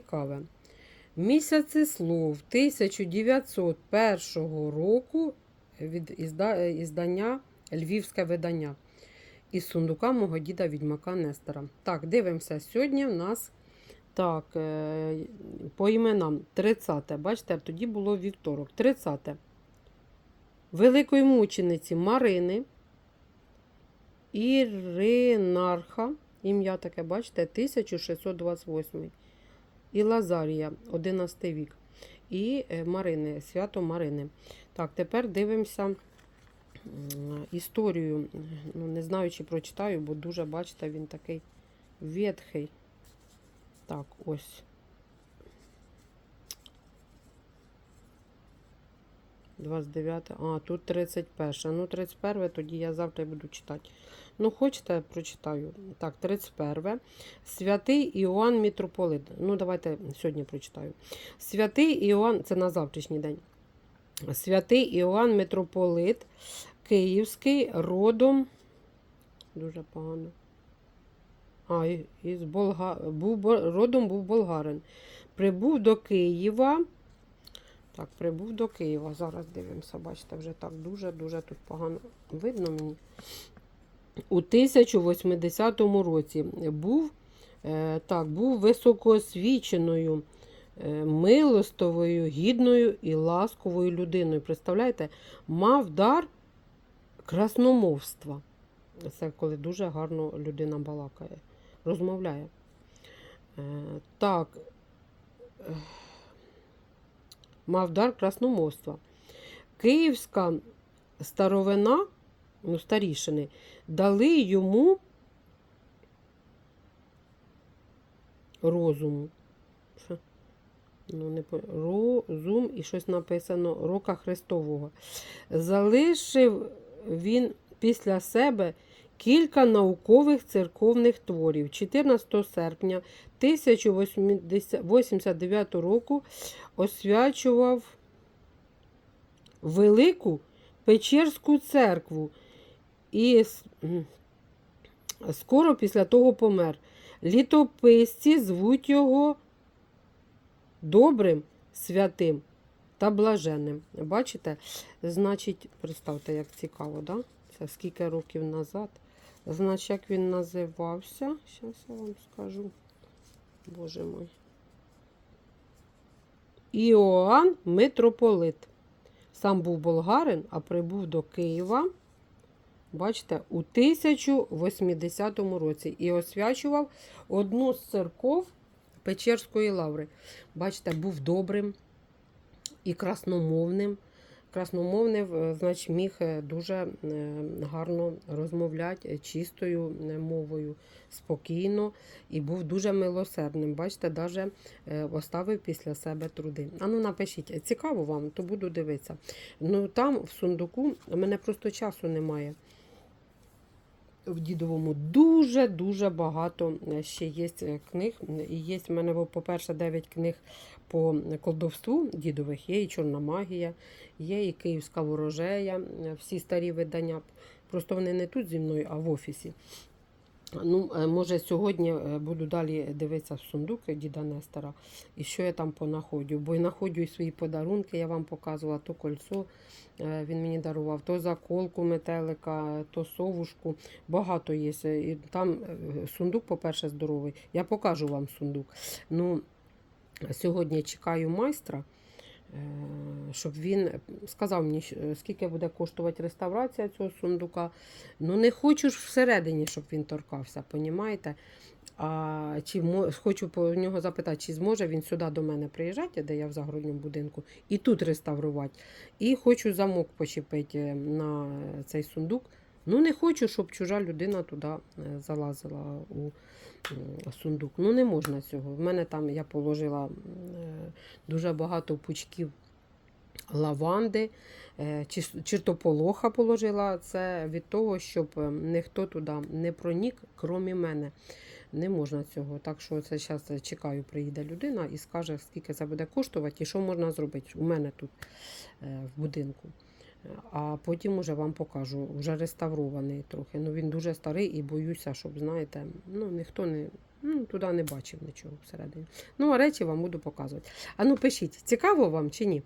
цікаве. Місяцеслов 1901 року від ізда- іздання Львівське видання із сундука мого діда відьмака Нестора. Так, дивимося. Сьогодні в нас так, е, по іменам 30. Бачите, тоді було вівторок. 30. Великої мучениці Марини. Іринарха, ім'я таке, бачите, 1628. І Лазарія, 11 вік. І е, Марини, свято Марини. Так, тепер дивимося історію. Ну, не знаю, чи прочитаю, бо дуже, бачите, він такий ветхий. Так, ось. Двадцять дев'яте. А, тут 31. Ну, 31 тоді я завтра буду читати. Ну, хочете, прочитаю. Так, 31. Святий Іоанн Мітрополит. Ну, давайте сьогодні прочитаю. Святий Іоанн, це на завтрашній день. Святий Іоанн Митрополит Київський родом. Дуже погано. А, із Болга... був, родом був болгарин. Прибув до Києва. Так, прибув до Києва. Зараз дивимося, бачите, вже так дуже-дуже тут погано видно мені. У 1080 році був, е, так, був високоосвіченою, е, милостовою, гідною і ласковою людиною. Представляєте, мав дар красномовства. Це коли дуже гарно людина балакає, розмовляє. Е, Так, мав дар красномовства. Київська старовина, ну, старішини, дали йому розуму. Що? Ну, не по... Розум і щось написано Рока Христового. Залишив він після себе кілька наукових церковних творів. 14 серпня 1089 року освячував велику Печерську церкву і скоро після того помер. Літописці звуть його добрим, святим та блаженним. Бачите? Значить, представте, як цікаво, да? Це скільки років назад. Значить, як він називався? Зараз я вам скажу. Боже мой. Іоанн Митрополит. Сам був болгарин, а прибув до Києва, бачите, у 1080 році і освячував одну з церков Печерської лаври. Бачите, був добрим і красномовним. Красномовний, знач міг е, дуже е, гарно розмовляти е, чистою мовою, спокійно і був дуже милосердним. Бачите, навіть оставив після себе труди. А ну напишіть, цікаво вам, то буду дивитися. Ну там в сундуку у мене просто часу немає. В дідовому дуже-дуже багато е, ще є е, книг. І є в мене, по-перше, 9 книг по колдовству дідових. Є і Чорна магія, є і Київська ворожея, е, всі старі видання. Просто вони не тут зі мною, а в офісі. Ну, е, може, сьогодні е, буду далі дивитися в сундук діда Нестора, і що я там понаходю. Бо і знаходжу і свої подарунки, я вам показувала, то кольцо е, він мені дарував, то заколку метелика, то совушку. Багато є. І там сундук, по-перше, здоровий. Я покажу вам сундук. Ну, сьогодні чекаю майстра. Е, Щоб він сказав мені, скільки буде коштувати реставрація цього сундука. Ну, не хочу ж всередині, щоб він торкався, понімаєте? А чи хочу по нього запитати, чи зможе він сюди до мене приїжджати, де я в загородньому будинку, і тут реставрувати. І хочу замок почепити на цей сундук. Ну, не хочу, щоб чужа людина туди е, залазила у сундук. Ну, не можна цього. В мене там я положила е, дуже багато пучків лаванди, е, чертополоха положила. Це від того, щоб е, ніхто туди не пронік, крім мене. Не можна цього. Так що це зараз чекаю, приїде людина і скаже, скільки це буде коштувати і що можна зробити у мене тут в будинку. А потім уже вам покажу, вже реставрований трохи. Ну він дуже старий і боюся, щоб, знаєте, ну ніхто не, Ну, туди не бачив нічого всередині. Ну, а речі вам буду показувати. А ну пишіть, цікаво вам чи ні?